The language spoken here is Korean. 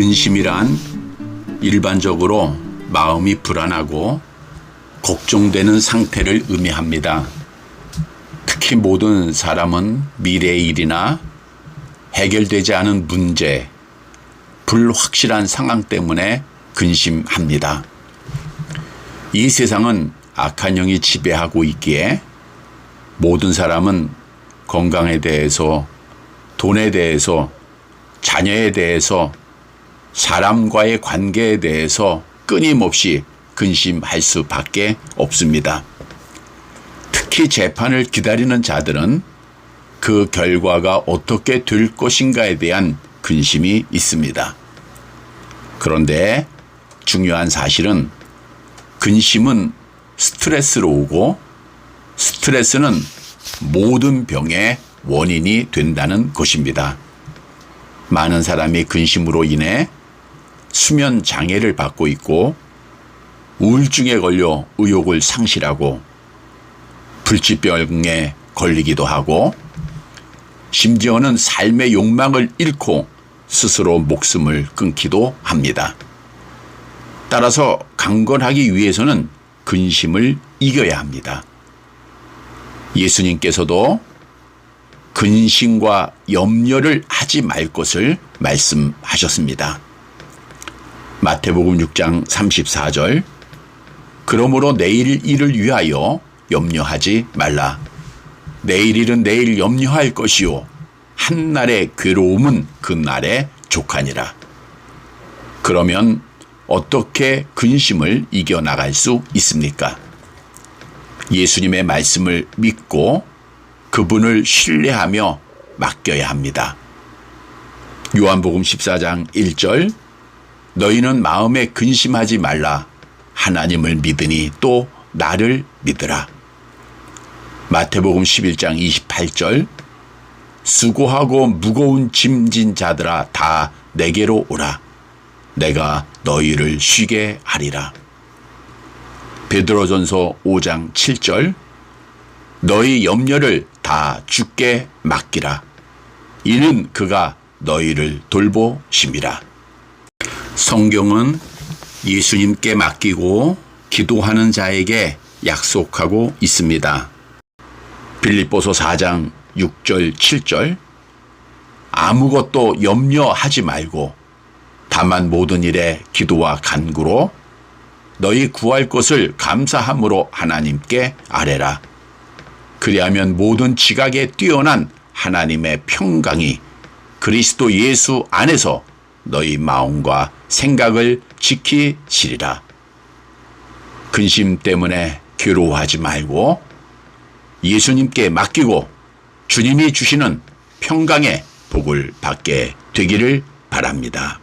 근심이란 일반적으로 마음이 불안하고 걱정되는 상태를 의미합니다. 특히 모든 사람은 미래의 일이나 해결되지 않은 문제, 불확실한 상황 때문에 근심합니다. 이 세상은 악한 영이 지배하고 있기에 모든 사람은 건강에 대해서, 돈에 대해서, 자녀에 대해서, 사람과의 관계에 대해서 끊임없이 근심할 수밖에 없습니다. 특히 재판을 기다리는 자들은 그 결과가 어떻게 될 것인가에 대한 근심이 있습니다. 그런데 중요한 사실은 근심은 스트레스로 오고 스트레스는 모든 병의 원인이 된다는 것입니다. 많은 사람이 근심으로 인해 수면 장애를 받고 있고 우울증에 걸려 의욕을 상실하고 불치병에 걸리기도 하고 심지어는 삶의 욕망을 잃고 스스로 목숨을 끊기도 합니다. 따라서 강건하기 위해서는 근심을 이겨야 합니다. 예수님께서도 근심과 염려를 하지 말 것을 말씀하셨습니다. 마태복음 6장 34절 그러므로 내일 일을 위하여 염려하지 말라. 내일 일은 내일 염려할 것이요 한날의 괴로움은 그날에 족하니라. 그러면 어떻게 근심을 이겨나갈 수 있습니까? 예수님의 말씀을 믿고 그분을 신뢰하며 맡겨야 합니다. 요한복음 14장 1절 너희는 마음에 근심하지 말라 하나님을 믿으니 또 나를 믿으라. 마태복음 11장 28절 수고하고 무거운 짐진 자들아 다 내게로 오라 내가 너희를 쉬게 하리라. 베드로전서 5장 7절 너희 염려를 다 주께 맡기라. 이는 그가 너희를 돌보심이라. 성경은 예수님께 맡기고 기도하는 자에게 약속하고 있습니다. 빌립보서 4장 6절 7절 아무것도 염려하지 말고 다만 모든 일에 기도와 간구로 너희 구할 것을 감사함으로 하나님께 아뢰라. 그리하면 모든 지각에 뛰어난 하나님의 평강이 그리스도 예수 안에서 너희 마음과 생각을 지키시리라. 근심 때문에 괴로워하지 말고 예수님께 맡기고 주님이 주시는 평강의 복을 받게 되기를 바랍니다.